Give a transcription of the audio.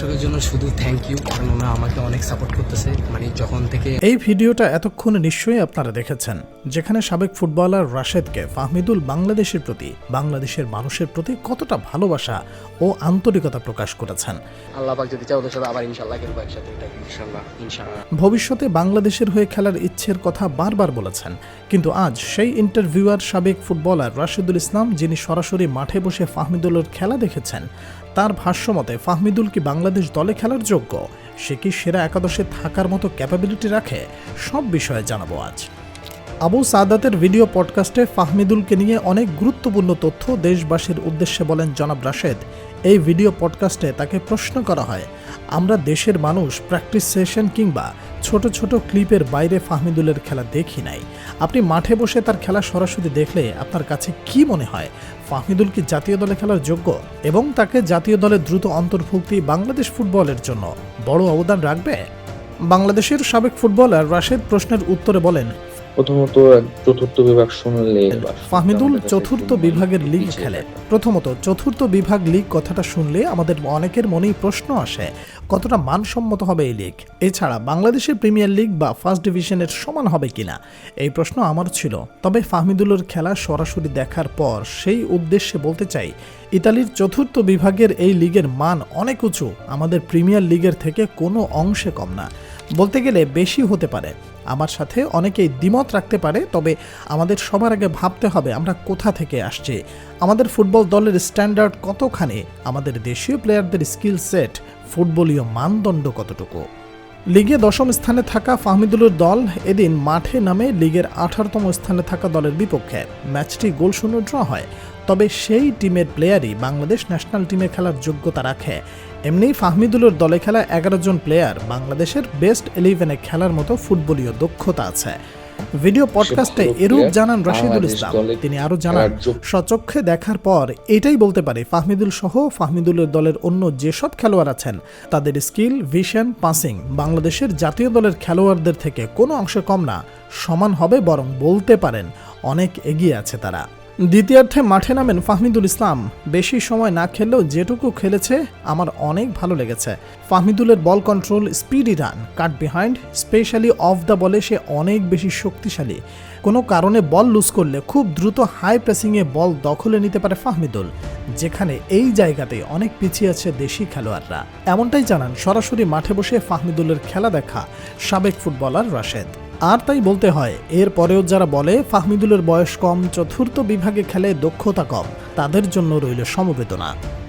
দর্শকের জন্য শুধু থ্যাংক ইউ কারণ ওনারা আমাকে অনেক সাপোর্ট করতেছে। মানে যখন থেকে এই ভিডিওটা এতক্ষণ নিশ্চয়ই আপনারা দেখেছেন যেখানে সাবেক ফুটবলার রাশেদকে ফাহমিদুল বাংলাদেশের প্রতি বাংলাদেশের মানুষের প্রতি কতটা ভালোবাসা ও আন্তরিকতা প্রকাশ করেছেন। আল্লাহ পাক যদি চাও ওদের সাথে আবার ইনশাল্লাহ খেলব একসাথে। ইনশাল্লাহ ইনশাল্লাহ ভবিষ্যতে বাংলাদেশের হয়ে খেলার ইচ্ছের কথা বারবার বলেছেন কিন্তু আজ সেই ইন্টারভিউয়ার সাবেক ফুটবলার রাশিদুল ইসলাম যিনি সরাসরি মাঠে বসে ফাহমিদুলের খেলা দেখেছেন তার ভাষ্যমতে, ফাহমিদুল কি বাংলাদেশ দলে খেলার যোগ্য? সে কি সেরা একাদশে থাকার মতো ক্যাপাবিলিটি রাখে? সব বিষয়ে জানাব আজ। আবু সাদাতের ভিডিও পডকাস্টে ফাহমিদুলকে নিয়ে অনেক গুরুত্বপূর্ণ তথ্য দেশবাসীর উদ্দেশ্যে বলেন জনাব রাশেদ। এই ভিডিও পডকাস্টে তাকে প্রশ্ন করা হয়, আমরা দেশের মানুষ প্র্যাকটিস সেশন কিংবা ছোট ছোট ক্লিপের বাইরে ফাহমিদুলের খেলা দেখি নাই। আপনি মাঠে বসে তার খেলা সরাসরি দেখলে আপনার কাছে কি মনে হয়? ফাহমিদুল কি জাতীয় দলে খেলার যোগ্য? এবং তাকে জাতীয় দলে দ্রুত অন্তর্ভুক্তি বাংলাদেশ ফুটবলের জন্য বড় অবদান রাখবে? বাংলাদেশের সাবেক ফুটবলার রাশেদ প্রশ্নের উত্তরে বলেন প্রথমত চতুর্থ বিভাগ শুনলে ফাহমিদুল চতুর্থ বিভাগের লিগ খেলে। প্রথমত চতুর্থ বিভাগ লিগ কথাটা শুনলে আমাদের অনেকের মনেই প্রশ্ন আসে কতটা মানসম্মত হবে এই লিগ? এছাড়া বাংলাদেশের প্রিমিয়ার লিগ বা ফার্স্ট ডিভিশনের সমান হবে কিনা? এই প্রশ্ন আমার ছিল। তবে ফাহমিদুলের খেলা সরাসরি দেখার পর সেই উদ্দেশ্যে বলতে চাই ইতালির চতুর্থ বিভাগের এই লিগের মান অনেক উঁচু। আমাদের প্রিমিয়ার লিগের থেকে কোনো অংশে কম না। বলতে গেলে বেশি হতে পারে। আমার সাথে অনেকেই দ্বিমত রাখতে পারে, তবে আমাদের সবার আগে ভাবতে হবে আমরা কোথা থেকে আসছি। আমাদের ফুটবল দলের স্ট্যান্ডার্ড কতখানি? আমাদের দেশীয় প্লেয়ারদের স্কিল সেট, ফুটবলীয় মানদণ্ড কতটুকু? লিগে দশম স্থানে থাকা ফাহমিদুলের দল এদিন মাঠে নামে লিগের আঠারোতম স্থানে থাকা দলের বিপক্ষে। ম্যাচটি গোল শূন্য ড্র হয়। তবে সেই টিমের প্লেয়ারই বাংলাদেশ ন্যাশনাল টিমে খেলার যোগ্যতা রাখে। এমনি ফাহমিদুলের দলে খেলা এগারো জন প্লেয়ার বাংলাদেশের বেস্ট ইলেভেনে খেলার মতো ফুটবলীয় দক্ষতা আছে। ভিডিও পডকাস্টে এরূপ জানান রাশিদুল ইসলাম। তিনি আরও জানান সচক্ষে দেখার পর এটাই বলতে পারে ফাহমিদুল সহ ফাহমিদুলের দলের অন্য যেসব খেলোয়াড় আছেন তাদের স্কিল ভিশন পাসিং বাংলাদেশের জাতীয় দলের খেলোয়াড়দের থেকে কোনো অংশে কম না সমান হবে বরং বলতে পারেন অনেক এগিয়ে আছে তারা। দ্বিতীয়ার্ধে মাঠে নামেন ফাহমিদুল ইসলাম। বেশি সময় না খেললেও যেটুকু খেলেছে, আমার অনেক ভালো লেগেছে। ফাহমিদুলের ball control, speedy run, cut behind, specially off the বলে সে অনেক বেশি শক্তিশালী। কোনো কারণে বল লুজ করলে খুব দ্রুত হাই প্রেসিংয়ে বল দখলে নিতে পারে ফাহমিদুল, যেখানে এই জায়গাতে অনেক পিছিয়ে আছে দেশি খেলোয়াড়রা। এমনটাই জানান সরাসরি মাঠে বসে ফাহমিদুলের খেলা দেখা সাবেক ফুটবলার রাশেদ। আর তাই বলতে হয়, এর পরেও যারা বলে ফাহমিদুলের বয়স কম, চতুর্থ বিভাগে খেলে দক্ষতা কম, তাদের জন্য রইল সমবেদনা।